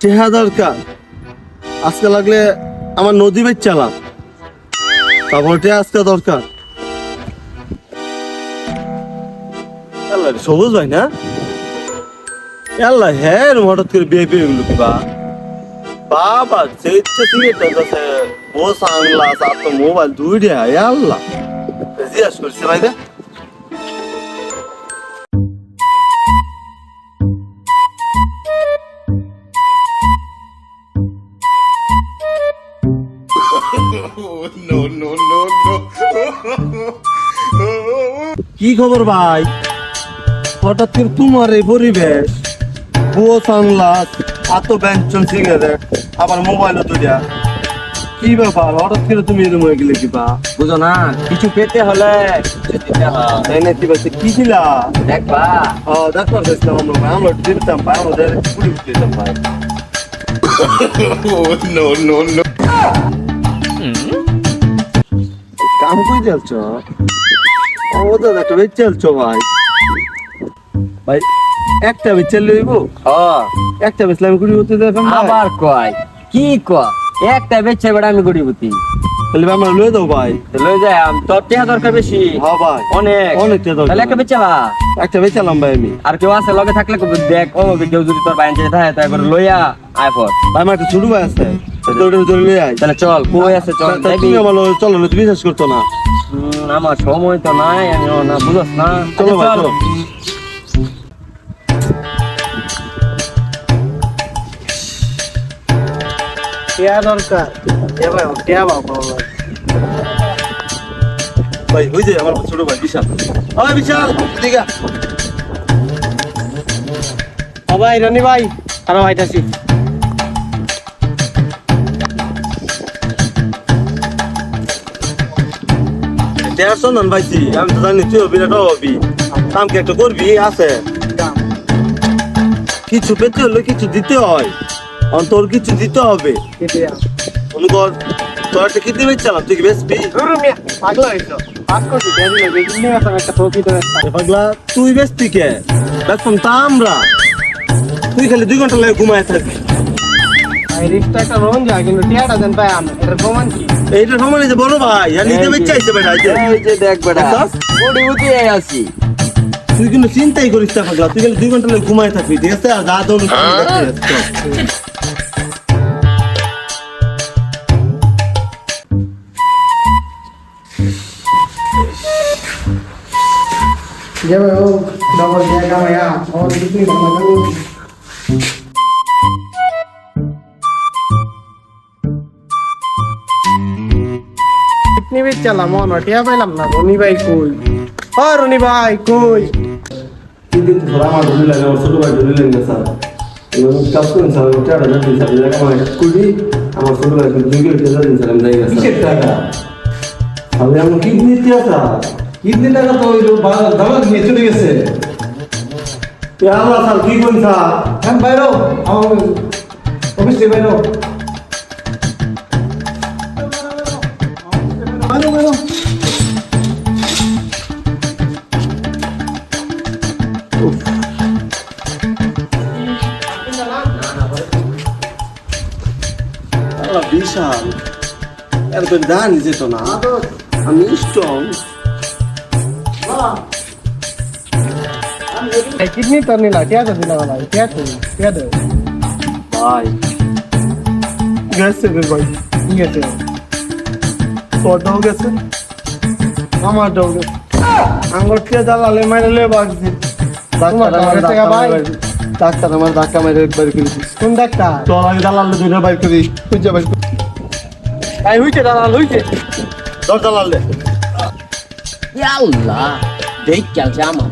টেহা দরকার। আজকে লাগলে আমার নদী বেচ চালাম। তারপর টেহা আজকে দরকার। আল্লাহ সবুজ ভাই না? আল্লাহ হ্যাঁ হঠাৎ করে বিয়ে পেয়ে গেল কি বা? বাবা সেই ইচ্ছে সিগারেট আছে ও সাংলাস আর তো মোবাইল দুইটা আল্লাহ। জিজ্ঞাসা করছে ভাই কি খবর ভাই? হঠাৎ করে তোমার এই পরিবেশ। বুয়ো সানগ্লাস এত ব্যঞ্জন সিগারেট আবার মোবাইলও তো দেয়া। কি ব্যাপার? হঠাৎ করে তুমি এরকম হয়ে গেলে কিবা বুঝো না কিছু পেতে হলে। তাই না কি বলছে কি ছিলা দেখবা। ও ডাক্তার দেখছিলাম আমরা ভাই আমরা দিতাম ভাই আমাদের পুরি দিতাম ভাই। কাম কই চলছো? ও তো একটা বেচ চলছো ভাই। ভাই একটা বেচ লইব? ও একটা বেচলে আমি কুড়ি হতে দেখলাম আবার কয়? কি কয়? একটা বেচে বেড়া আমি গড়িবতি তাহলে ভাই আমরা লয়ে দাও ভাই। লই যাই আম- তোর টেহা দরকার বেশি। হ্যাঁ ভাই। অনেক। অনেকটা দরকার। তাহলে একটা বেচালা একটা বেচালাম ভাই আমি। আর কেউ আছে লগে থাকলে দেখ ও কেউ যদি তোর বাইন যেতে থাকে তারপর লইয়া আয় পর। ভাই আমার একটা ছোট ভাই আছে। আয়। তাহলে চল কই আছে চল তুমি আমার চলো না তুমি বিশ্বাস করতো না? আমার সময় তো নাই আমি না বুঝস না। চলো ভাই আচ্ছা, চলো। দরকার। ভাই কেয়া বাবা ভাই। ওই যে আমার ছোট ভাই বিশাল। ভাই রনি ভাই আরও দেড় সন্ধান পাইছি আমি তো জানি তুইও বিরাট হবি। কাম কি একটা করবি? আছে। কিছু পেতে হলে কিছু দিতে হয়। আর তোর কিছু দিতে হবে। মনে কর তোর একটা কিডনি বেচ চালাম তুই কি বেচবি? পাগলা তুই বেচবি কে? বেচতাম তা আমরা। তুই খালি দুই ঘণ্টা লাগে ঘুমায় থাকবি। রিক্সটা একটা রোন যায় কিন্তু টিয়াটা দেন পাই আমি এটার প্রমাণ কি এইটা সমান যে। বড় ভাই আর নিজে বেচ চাইছে বেটা এই যে। দেখ বেটা আছি। তুই কিন্তু চিন্তাই করিস না পাগলা তুই খালি দুই ঘণ্টা লাগে ঘুমায় থাকবি ঠিক আছে? আর গা দৌড় যে ভাই ও ডবল দিয়া কামায়া ও কিডনি কামায়া কিডনি বেচ চালাম মন টিয়া পাইলাম না রনি ভাই কই? ও রনি ভাই কই? তিন ধরা আমার ধরে লাগে আমার ছোট ভাই ধরে লাগে স্যার। কাজ করেন স্যার ওটা আড়া দিন স্যার আমার কুড়ি আমার ছোট ভাই কিন্তু দুই কিলো দিন স্যার আমি যাই কিসের টাকা? আমি আমার কি নিতে আসা কিডনি টাকা তো ওই দাবা নিয়ে চলে গেছে। আমরা স্যার কি করেন স্যার? হ্যাঁ বাইরো আমার অফিস বাইরো বিশাল। এর তো দান যেত না। আমি স্ট্রং গেছে রে ভাই, গেছে। বাগছি আমার গেছে। গা ধাক্কা ভাই? মারে ডাক্তার আমার ধাক্কা মেরে বের করে দিস কোন ডাক্তার? চল আমি দালাল দুটো বাইর করিস খুঁজে বাইর কর। তাই হইছে দালাল হইছে। দর দালালে আল্লাহ দেখ চলছে আমার।